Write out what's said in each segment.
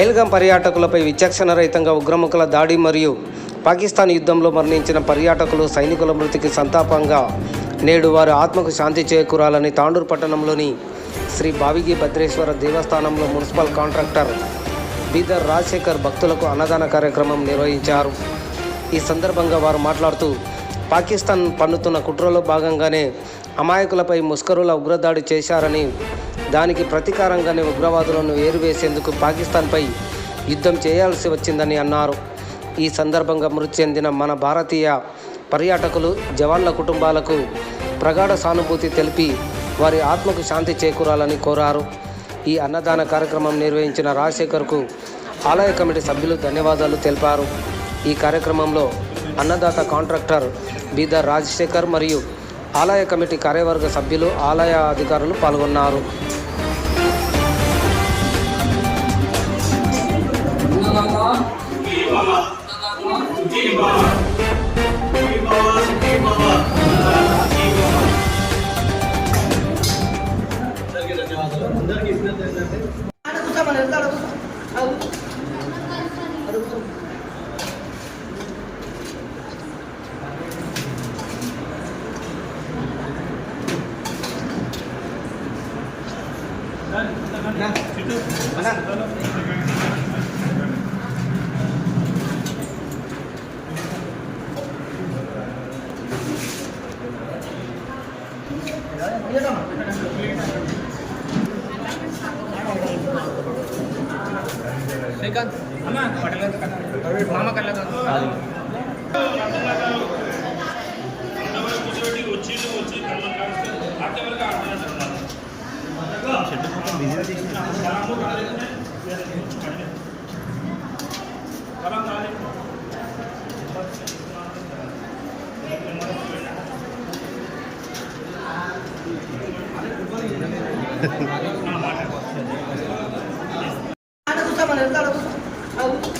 పహల్గాం పర్యాటకులపై విచక్షణ రహితంగా ఉగ్రముఖుల దాడి మరియు పాకిస్తాన్ యుద్ధంలో మరణించిన పర్యాటకులు సైనికుల మృతికి సంతాపంగా నేడు వారి ఆత్మకు శాంతి చేకూరాలని తాండూరు పట్టణంలోని శ్రీ భావిగి భద్రేశ్వర దేవస్థానంలో మున్సిపల్ కాంట్రాక్టర్ బీదర్ రాజశేఖర్ భక్తులకు అన్నదాన కార్యక్రమం నిర్వహించారు. ఈ సందర్భంగా వారు మాట్లాడుతూ పాకిస్తాన్ పన్నుతున్న కుట్రలో భాగంగానే అమాయకులపై ముస్కరుల ఉగ్రదాడి చేశారని దానికి ప్రతీకారంగానే ఉగ్రవాదులను ఏరువేసేందుకు పాకిస్తాన్పై యుద్ధం చేయాల్సి వచ్చిందని అన్నారు. ఈ సందర్భంగా మృతి చెందిన మన భారతీయ పర్యాటకులు జవాన్ల కుటుంబాలకు ప్రగాఢ సానుభూతి తెలిపి వారి ఆత్మకు శాంతి చేకూరాలని కోరారు. ఈ అన్నదాన కార్యక్రమం నిర్వహించిన రాజశేఖర్కు ఆలయ కమిటీ సభ్యులు ధన్యవాదాలు తెలిపారు. ఈ కార్యక్రమంలో అన్నదాత కాంట్రాక్టర్ బీదర్ రాజశేఖర్ మరియు ఆలయ కమిటీ కార్యవర్గ సభ్యులు ఆలయ అధికారులు పాల్గొన్నారు. శ్రీకాంత్. అన్న పడలేదు మామ కళ్ళదు శ్రీకాంత్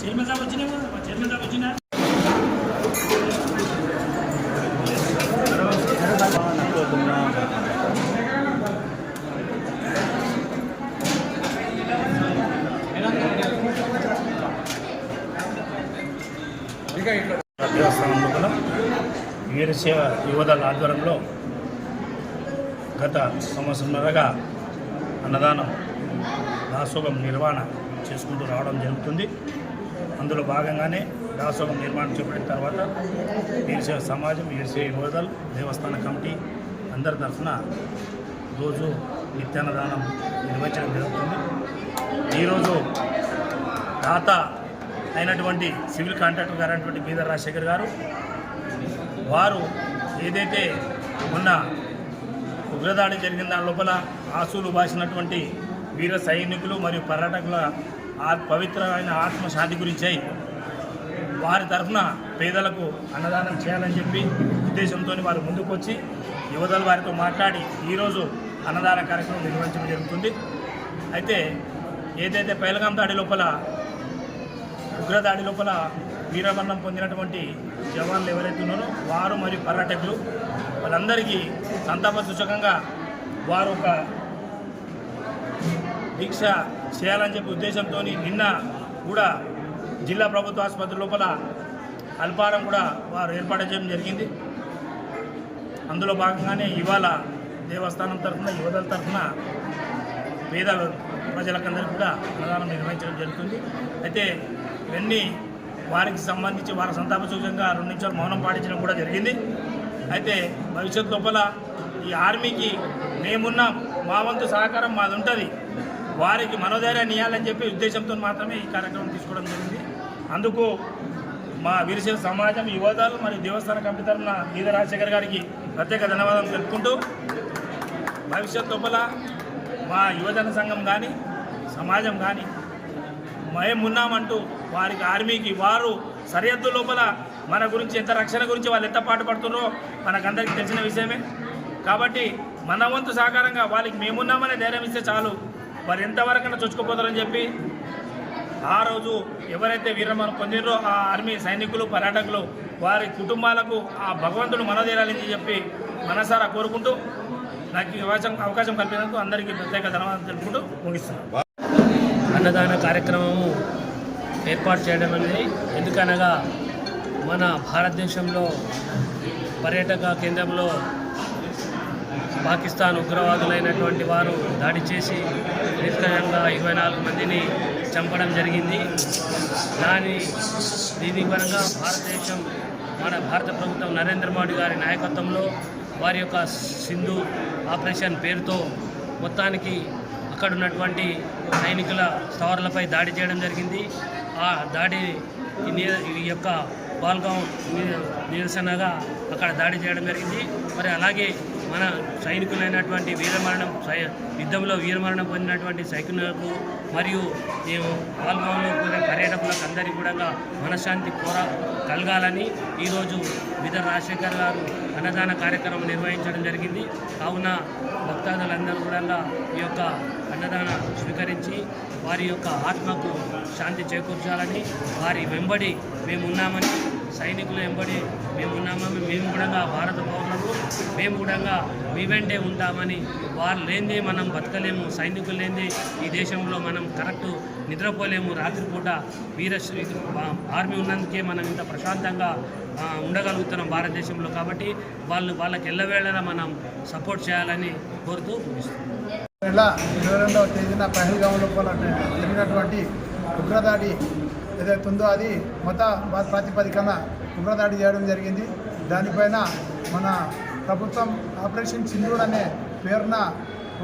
చైర్మన్ సాబ్ వచ్చినా? చైర్మన్ సాబ్ వచ్చినా దేవస్థానం లోపల సేవ యువదల ఆధ్వర్యంలో గత సంవత్సరంన్నరగా అన్నదానం దాసోగం నిర్వహణ చేసుకుంటూ రావడం జరుగుతుంది. అందులో భాగంగానే దాసోగం నిర్మాణం చేపట్టిన తర్వాత వీరశైవ సమాజం వీరశైవ యువదల్ దేవస్థాన కమిటీ అందరి తరఫున రోజు నిత్యాన్నదానం నిర్వహించడం జరుగుతుంది. ఈరోజు దాత అయినటువంటి సివిల్ కాంట్రాక్టర్ గారు అయినటువంటి బీదర్ రాజశేఖర్ గారు వారు ఏదైతే ఉన్న ఉగ్రదాడి జరిగిన దాని లోపల ఆసులు బాసినటువంటి వీర సైనికులు మరియు పర్యాటకుల ఆ పవిత్రమైన ఆత్మశాంతి గురించై వారి తరఫున పేదలకు అన్నదానం చేయాలని చెప్పి ఉద్దేశంతో వారు ముందుకు వచ్చి యువతలు వారితో మాట్లాడి ఈరోజు అన్నదాన కార్యక్రమం నిర్వహించడం జరుగుతుంది. అయితే ఏదైతే పైలగాం దాడి లోపల ఉగ్రదాడి లోపల వీరమరణం పొందినటువంటి జవాన్లు ఎవరైతే ఉన్నారో వారు మరియు పర్యాటకులు వాళ్ళందరికీ సంతాప సూచకంగా వారు ఒక దీక్ష చేయాలని చెప్పి ఉద్దేశంతో నిన్న కూడా జిల్లా ప్రభుత్వ ఆసుపత్రి లోపల అల్పారం కూడా వారు ఏర్పాటు చేయడం జరిగింది. అందులో భాగంగానే ఇవాళ దేవస్థానం తరఫున యువతల తరఫున పేద ప్రజలకందరికీ కూడా అన్నదానం నిర్వహించడం జరుగుతుంది. అయితే ఇవన్నీ వారికి సంబంధించి వారి సంతాప సూచకంగా రెండు నిమిషాలు మౌనం పాటించడం కూడా జరిగింది. అయితే భవిష్యత్ లోపల ఈ ఆర్మీకి మేమున్నాం మా వంతు సహకారం మాది ఉంటుంది. వారికి మనోధైర్యాన్ని ఇవ్వాలని చెప్పి ఉద్దేశంతో మాత్రమే ఈ కార్యక్రమం తీసుకోవడం జరిగింది. అందుకు మా వీరశైల సమాజం యువతలు మరియు దేవస్థాన కమిటీ తరఫున గీత రాజశేఖర్ గారికి ప్రత్యేక ధన్యవాదాలు తెలుపుకుంటూ భవిష్యత్ లోపల మా యువజన సంఘం కానీ సమాజం కానీ మేమున్నామంటూ వారికి ఆర్మీకి వారు సరిహద్దు లోపల మన గురించి ఎంత రక్షణ గురించి వాళ్ళు ఎంత పాటు పడుతున్నారో మనకందరికీ తెలిసిన విషయమే. కాబట్టి మన వంతు సహకారంగా వాళ్ళకి మేమున్నామనే ధైర్యం ఇస్తే చాలు. వారు ఎంతవరకైనా చొచ్చుకుపోతారని చెప్పి ఆ రోజు ఎవరైతే వీరమరణం పొందినో ఆ ఆర్మీ సైనికులు పర్యాటకులు వారి కుటుంబాలకు ఆ భగవంతుడు మనదేరాలని చెప్పి మనసారా కోరుకుంటూ నాకు అవకాశం అవకాశం కల్పినందుకు అందరికీ ప్రత్యేక ధన్యవాదాలు తెలుపుకుంటూ ముగిస్తున్నాను. అన్నదాన కార్యక్రమము ఏర్పాటు చేయడం అనేది ఎందుకనగా మన భారతదేశంలో పర్యాటక కేంద్రంలో పాకిస్తాన్ ఉగ్రవాదులైనటువంటి వారు దాడి చేసి నిష్కరంగా ఇరవై నాలుగు మందిని చంపడం జరిగింది. దాని దీని పరంగా భారతదేశం మన భారత ప్రభుత్వం నరేంద్ర మోడీ గారి నాయకత్వంలో వారి యొక్క సింధు ఆపరేషన్ పేరుతో మొత్తానికి అక్కడ ఉన్నటువంటి సైనికుల స్థావరాలపై దాడి చేయడం జరిగింది. ఆ దాడి ఈ యొక్క బాల్గాం నిరసనగా అక్కడ దాడి చేయడం జరిగింది. మరి అలాగే మన సైనికులైనటువంటి వీరమరణం సై- యుద్ధంలో వీరమరణం పొందినటువంటి సైనికులకు మరియు ఈ పాల్గొనలో పోయిన పర్యాటకులకు అందరికీ కూడా మనశ్శాంతి కోర కలగాలని ఈరోజు విదర్ రాజశేఖర్ గారు అన్నదాన కార్యక్రమం నిర్వహించడం జరిగింది. కావున భక్తాదులందరూ కూడా ఈ యొక్క అన్నదాన స్వీకరించి వారి యొక్క ఆత్మకు శాంతి చేకూర్చాలని వారి వెంబడి మేమున్నామని సైనికులు వెంబడి మేమున్నామని మేము కూడా భారత పౌరులకు మేము కూడా వెంటే ఉంటామని వారు లేనిదే మనం బతకలేము సైనికులు లేనిదే ఈ దేశంలో మనం కరెక్ట్ నిద్రపోలేము. రాత్రిపూట వీర ఆర్మీ ఉన్నందుకే మనం ఇంత ప్రశాంతంగా ఉండగలుగుతున్నాం భారతదేశంలో కాబట్టి వాళ్ళు వాళ్ళకి ఎల్లవేళలా మనం సపోర్ట్ చేయాలని కోరుతూ నెల ఇరవై రెండవ తేదీన పహల్గాం లోపల జరిగినటువంటి ఉగ్రదాడి ఏదైతే ఉందో అది మత ప్రాతిపదికన ఉగ్రదాడి చేయడం జరిగింది. దానిపైన మన ప్రభుత్వం ఆపరేషన్ సింధూర్ అనే పేరున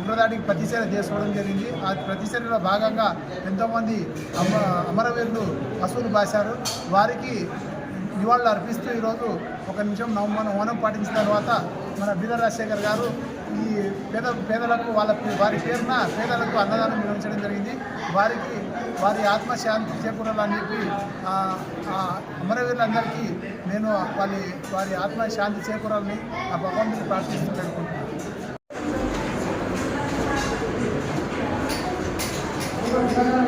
ఉగ్రదాడికి ప్రతిచర్య చేసుకోవడం జరిగింది. ఆ ప్రతిచర్యలో భాగంగా ఎంతోమంది అమ అమరవీరులు వసూలు బాశారు. వారికి నివాళులు అర్పిస్తూ ఈరోజు ఒక నిమిషం నవమానం మౌనం పాటించిన తర్వాత మన బీదర్ రాజశేఖర్ గారు ఈ పేద పేదలకు వాళ్ళ వారి పేరున పేదలకు అన్నదానం నిర్వహించడం జరిగింది. వారికి వారి ఆత్మశాంతి చేకూరాలని చెప్పి అమరవీరులందరికీ నేను వారి వారి ఆత్మ శాంతి చేకూరాలని ఆ భగవంతుని ప్రార్థిస్తున్నాను. అనుకుంటున్నాను